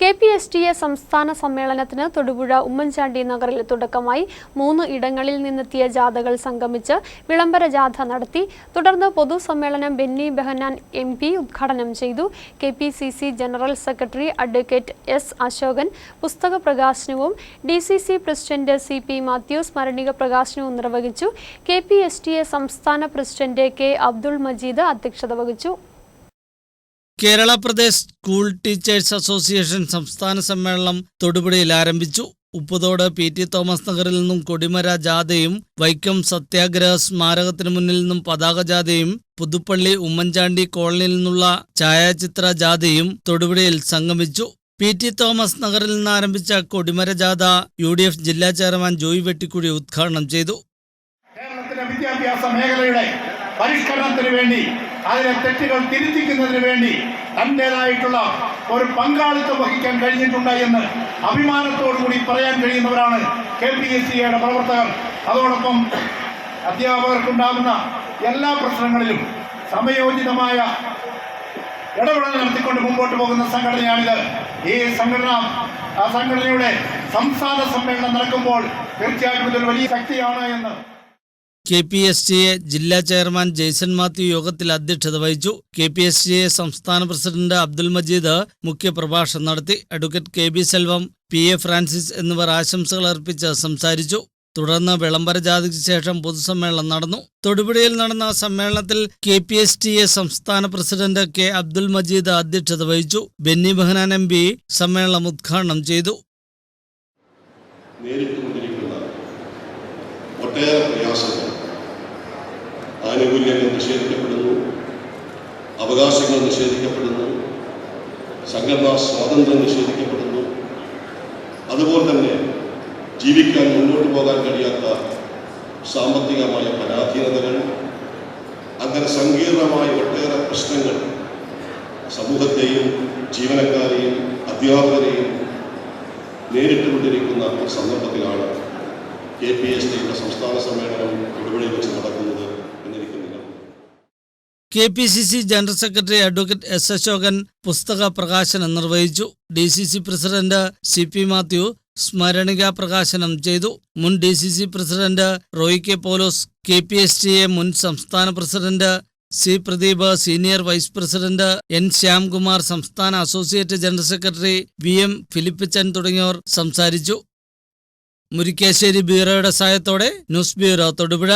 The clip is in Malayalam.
K P S T A സംസ്ഥാന സമ്മേളനത്തിന് തൊടുപുഴ ഉമ്മൻചാണ്ടി നഗറിൽ തുടക്കമായി മൂന്ന് ഇടങ്ങളിൽ നിന്നെത്തിയ ജാഥകൾ സംഗമിച്ച് വിളംബര ജാഥ നടത്തി. തുടർന്ന് പൊതുസമ്മേളനം ബെന്നി ബെഹനാൻ എം പി ഉദ്ഘാടനം ചെയ്തു. K P C C general secretary advocate S Ashokan പുസ്തക പ്രകാശനവും D C C president C P Mathew സ്മരണിക പ്രകാശനവും നിർവഹിച്ചു. K P S T A സംസ്ഥാന പ്രസിഡന്റ് കെ അബ്ദുൾ മജീദ് അധ്യക്ഷത വഹിച്ചു. Kerala Pradesh school teachers association സംസ്ഥാന സമ്മേളനം തൊടുപുഴയിൽ ആരംഭിച്ചു. ഉപ്പുതോട് പി ടി തോമസ് നഗറിൽ നിന്നും കൊടിമര ജാഥയും വൈക്കം സത്യാഗ്രഹ സ്മാരകത്തിന് മുന്നിൽ നിന്നും പതാക ജാഥയും പുതുപ്പള്ളി ഉമ്മൻചാണ്ടി കോളനിയിൽ നിന്നുള്ള ഛായാചിത്ര ജാഥയും തൊടുപുഴയിൽ സംഗമിച്ചു. പി ടി തോമസ് നഗറിൽ നിന്ന് ആരംഭിച്ച കൊടിമര ജാഥ യു ഡി എഫ് ജില്ലാ ചെയർമാൻ ജോയി വെട്ടിക്കുഴി ഉദ്ഘാടനം ചെയ്തു. വിദ്യാഭ്യാസ മേഖലയുടെ പരിഷ്കരണത്തിന് വേണ്ടി അതിലെ തെറ്റുകൾ തിരുത്തിക്കുന്നതിന് വേണ്ടി തന്റെതായിട്ടുള്ള ഒരു പങ്കാളിത്തം വഹിക്കാൻ കഴിഞ്ഞിട്ടുണ്ട് എന്ന് അഭിമാനത്തോടു കൂടി പറയാൻ കഴിയുന്നവരാണ് കെ പി എസ് സിയുടെ പ്രവർത്തകർ. അതോടൊപ്പം അധ്യാപകർക്കുണ്ടാകുന്ന എല്ലാ പ്രശ്നങ്ങളിലും സമയോചിതമായ ഇടപെടൽ നടത്തിക്കൊണ്ട് മുമ്പോട്ട് പോകുന്ന സംഘടനയാണിത്. ഈ സംഘടന ആ സംഘടനയുടെ സംസ്ഥാന സമ്മേളനം നടക്കുമ്പോൾ തീർച്ചയായിട്ടും ഇതൊരു വലിയ ശക്തിയാണ് എന്ന് കെ പി എസ് എ ജില്ലാ ചെയർമാൻ ജെയ്സൺ മാത്യു യോഗത്തിൽ അധ്യക്ഷത വഹിച്ചു. കെ പി എസ് എ സംസ്ഥാന പ്രസിഡന്റ് അബ്ദുൽ മജീദ് മുഖ്യപ്രഭാഷണം നടത്തി. Advocate K B Selvam P A Francis എന്നിവർ ആശംസകൾ അർപ്പിച്ച് സംസാരിച്ചു. തുടർന്ന് വിളംബര ജാഥയ്ക്ക് ശേഷം പൊതുസമ്മേളനം നടന്നു. തൊടുപുഴയിൽ നടന്ന സമ്മേളനത്തിൽ K P S T A സംസ്ഥാന പ്രസിഡന്റ് കെ അബ്ദുൽ മജീദ് അധ്യക്ഷത വഹിച്ചു. ബെന്നി ബെഹനാൻ എം പി സമ്മേളനം ഉദ്ഘാടനം ചെയ്തു. ഒട്ടേറെ പ്രയാസങ്ങൾ ആനുകൂല്യങ്ങൾ നിഷേധിക്കപ്പെടുന്നു. അവകാശങ്ങൾ നിഷേധിക്കപ്പെടുന്നു. സംഘടനാ സ്വാതന്ത്ര്യം നിഷേധിക്കപ്പെടുന്നു. അതുപോലെ തന്നെ ജീവിക്കാൻ മുന്നോട്ട് പോകാൻ കഴിയാത്ത സാമ്പത്തികമായ പരാധീനതകൾ അങ്ങനെ സങ്കീർണമായ ഒട്ടേറെ പ്രശ്നങ്ങൾ സമൂഹത്തെയും ജീവനക്കാരെയും അധ്യാപകരെയും നേരിട്ടുകൊണ്ടിരിക്കുന്ന സന്ദർഭത്തിലാണ് കെ പി എസ് ടിയുടെ സംസ്ഥാന സമ്മേളനം ഇടപെടി വെച്ച് നടക്കുന്നത്. K P C C general secretary advocate S Ashokan പുസ്തക പ്രകാശനം നിർവഹിച്ചു. D C C president C P Mathew സ്മരണിക പ്രകാശനം ചെയ്തു. മുൻ D C C president Roy K Paulose K P S T A മുൻ സംസ്ഥാന president C Pradeep senior vice president N Shyamkumar സംസ്ഥാന associate general secretary V M Philippachan തുടങ്ങിയവർ സംസാരിച്ചു. മുരിക്കാശ്ശേരി ബ്യൂറോയുടെ സഹായത്തോടെ ന്യൂസ് ബ്യൂറോ തൊടുപുഴ.